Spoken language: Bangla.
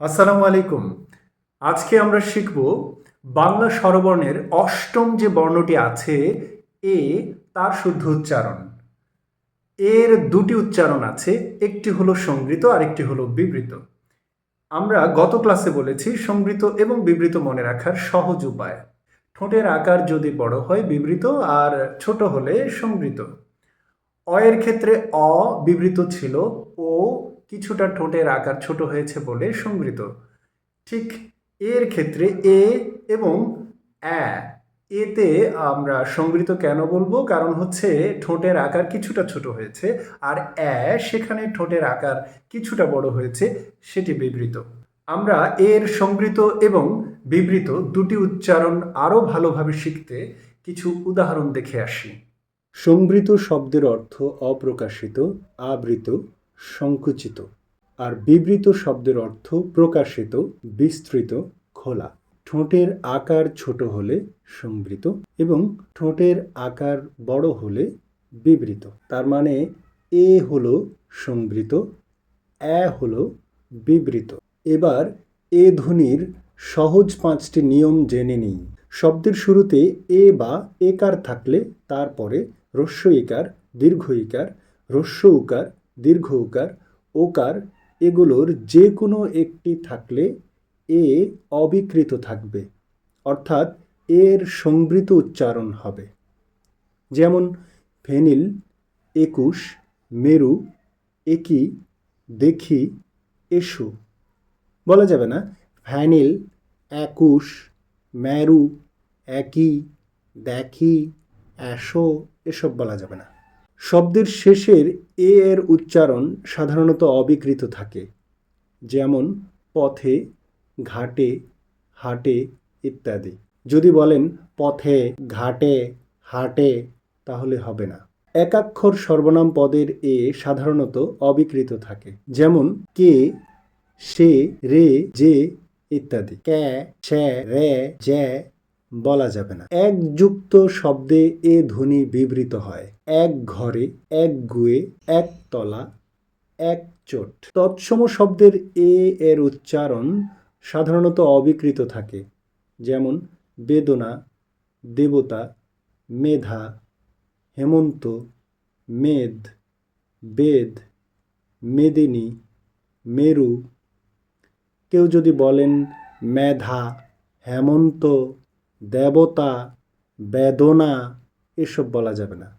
আসসালামু আলাইকুম। আজকে আমরা শিখব বাংলা স্বরবর্ণের অষ্টম যে বর্ণটি আছে, এ তার শুদ্ধ উচ্চারণ। এর দুটি উচ্চারণ আছে, একটি হলো সংগৃহীত আর একটি হলো বিবৃত। আমরা গত ক্লাসে বলেছি সংগৃত এবং বিবৃত মনে রাখার সহজ উপায়। ঠোঁটের আকার যদি বড় হয়, বিবৃত, আর ছোট হলে সংগৃহীত। অয়ের ক্ষেত্রে অ বিবৃত ছিল, ও কিছুটা ঠোঁটের আকার ছোট হয়েছে বলে সংগৃহীত। ঠিক এর ক্ষেত্রে এ এবং অ্যা, এতে আমরা সংগৃহীত কেন বলব? কারণ হচ্ছে ঠোঁটের আকার কিছুটা ছোট হয়েছে আর অ্যা, সেখানে ঠোঁটের আকার কিছুটা বড় হয়েছে, সেটি বিবৃত। আমরা এর সংগৃহীত এবং বিবৃত দুটি উচ্চারণ আরও ভালোভাবে শিখতে কিছু উদাহরণ দেখে আসি। সংবৃত শব্দের অর্থ অপ্রকাশিত, আবৃত সংকুচিত আর বিবৃত শব্দের অর্থ প্রকাশিত, বিস্তৃত, খোলা। ঠোঁটের আকার ছোট হলে সংবৃত এবং ঠোঁটের আকার বড় হলে বিবৃত। তার মানে এ হলো সংবৃত অ্যা হলো বিবৃত। এবার এ ধ্বনির সহজ পাঁচটি নিয়ম জেনে নিই। শব্দের শুরুতে এ বা একার থাকলে তারপরে রস্য ইকার, দীর্ঘ ইকার, রস্য উকার দীর্ঘ উকার, ওকার এগুলোর যে কোনো একটি থাকলে এ অবিকৃত থাকবে, অর্থাৎ এর সংবৃত উচ্চারণ হবে। যেমন, ফেনিল, একুশ, মেরু একই দেখি, এসো। বলা যাবে না ভ্যানিল একুশ ম্যারু একই দেখি অ্যাশো এসব বলা যাবে না। শব্দের শেষের এ এর উচ্চারণ সাধারণত অবিকৃত থাকে, যেমন পথে, ঘাটে, হাটে ইত্যাদি। যদি বলেন পথে, ঘাটে, হাটে, তাহলে হবে না। একাক্ষর সর্বনাম পদের এ সাধারণত অবিকৃত থাকে, যেমন কে, সে, রে, যে ইত্যাদি। ক্যা, ছ্যা রে জ্যা বলা যাবে না। একযুক্ত শব্দে এ ধ্বনি বিবৃত হয়। এক ঘরে, এক গুয়ে, এক তলা, এক চোট। তৎসম শব্দের এ এর উচ্চারণ সাধারণত অবিকৃত থাকে, যেমন বেদনা, দেবতা, মেধা, হেমন্ত, মেদ, বেদ, মেদিনী, মেরু। কেউ যদি বলেন মেধা, হেমন্ত, দেবতা, বেদনা, এসব বলা যাবে না।